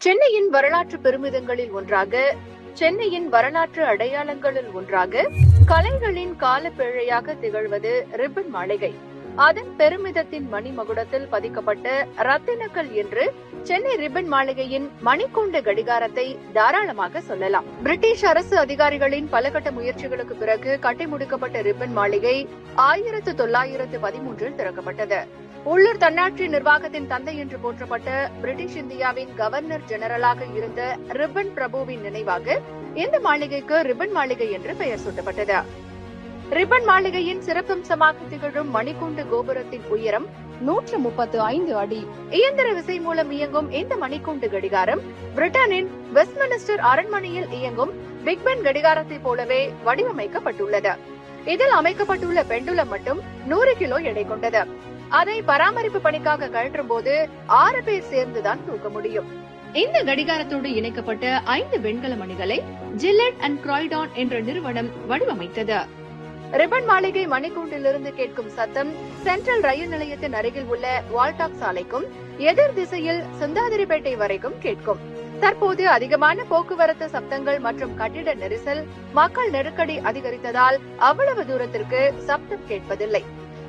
சென்னையின் வரலாற்று பெருமிதங்களில் ஒன்றாக சென்னையின் வரலாற்று அடையாளங்களில் ஒன்றாக கலைகளின் காலப்பேழையாக திகழ்வது ரிப்பன் மாளிகை. அதன் பெருமிதத்தின் மணிமகுடத்தில் பதிக்கப்பட்ட ரத்தினக்கல் என்று சென்னை ரிப்பன் மாளிகையின் மணிக்கூண்டு கடிகாரத்தை தாராளமாக சொல்லலாம். பிரிட்டிஷ் அரசு அதிகாரிகளின் பலகட்ட முயற்சிகளுக்கு பிறகு கட்டி முடிக்கப்பட்ட ரிப்பன் மாளிகை ஆயிரத்து தொள்ளாயிரத்து பதிமூன்றில் திறக்கப்பட்டது. உள்ளூர் தன்னாட்சி நிர்வாகத்தின் தந்தை என்று போற்றப்பட்ட பிரிட்டிஷ் இந்தியாவின் கவர்னர் ஜெனரலாக இருந்த ரிப்பன் பிரபுவின் நினைவாக இந்த மாளிகைக்கு ரிப்பன் மாளிகை என்று பெயர் சூட்டப்பட்டது. ரிப்பன் மாளிகையின் சிறப்பம்சமாக திகழும் மணிக்கூண்டு கோபுரத்தின் உயரம் நூற்று முப்பத்து ஐந்து அடி. இயந்திர விசை மூலம் இயங்கும் இந்த மணிக்கூண்டு கடிகாரம் பிரிட்டனின் வெஸ்ட்மினிஸ்டர் அரண்மனையில் இயங்கும் பிக்பென் கடிகாரத்தைப் போலவே வடிவமைக்கப்பட்டுள்ளது. இதில் அமைக்கப்பட்டுள்ள பெண்டுலம் மட்டும் நூறு கிலோ எடை கொண்டது. அதை பராமரிப்பு பணிக்காக கழற்றும் போது ஆறு பேர் சேர்ந்துதான் தூக்க முடியும். இந்த கடிகாரத்தோடு இணைக்கப்பட்ட ஐந்து வெண்கல மணிகளை ஜில்லட் அண்ட் கிராய்டான் என்ற நிறுவனம் வடிவமைத்தது. ரிப்பன் மாளிகை மணிக்கூண்டிலிருந்து கேட்கும் சத்தம் சென்ட்ரல் ரயில் நிலையத்தின் அருகில் உள்ள வால்டாக் சாலைக்கும் எதிர் திசையில் சிந்தாதிரிப்பேட்டை வரைக்கும் கேட்கும். தற்போது அதிகமான போக்குவரத்து சப்தங்கள் மற்றும் கட்டிட நெரிசல் மக்கள் நெருக்கடி அதிகரித்ததால் அவ்வளவு தூரத்திற்கு சப்தம் கேட்பதில்லை.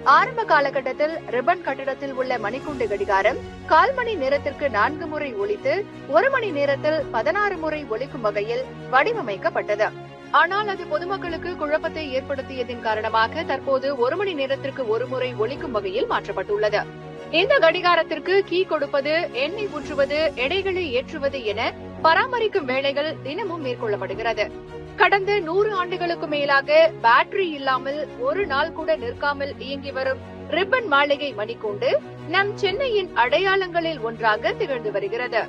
ஆரம்ப காலகட்டத்தில் ரிப்பன் கட்டிடத்தில் உள்ள மணிக்கூண்டு கடிகாரம் கால் மணி நேரத்திற்கு நான்கு முறை ஒலித்து ஒரு மணி நேரத்தில் பதினாறு முறை ஒலிக்கும் வகையில் வடிவமைக்கப்பட்டது. ஆனால் அது பொதுமக்களுக்கு குழப்பத்தை ஏற்படுத்தியதன் காரணமாக தற்போது ஒரு மணி நேரத்திற்கு ஒரு முறை ஒலிக்கும் வகையில் மாற்றப்பட்டுள்ளது. இந்த கடிகாரத்திற்கு கீ கொடுப்பது எண்ணெய் ஊற்றுவது எடைகளை ஏற்றுவது என பராமரிக்கும் வேலைகள் தினமும் மேற்கொள்ளப்படுகிறது. கடந்த நூறு ஆண்டுகளுக்கு மேலாக பேட்டரி இல்லாமல் ஒரு நாள் கூட நிற்காமல் இயங்கி வரும் ரிப்பன் மாளிகை மணிக்கூண்டு நம் சென்னையின் அடையாளங்களில் ஒன்றாக திகழ்ந்து வருகிறது.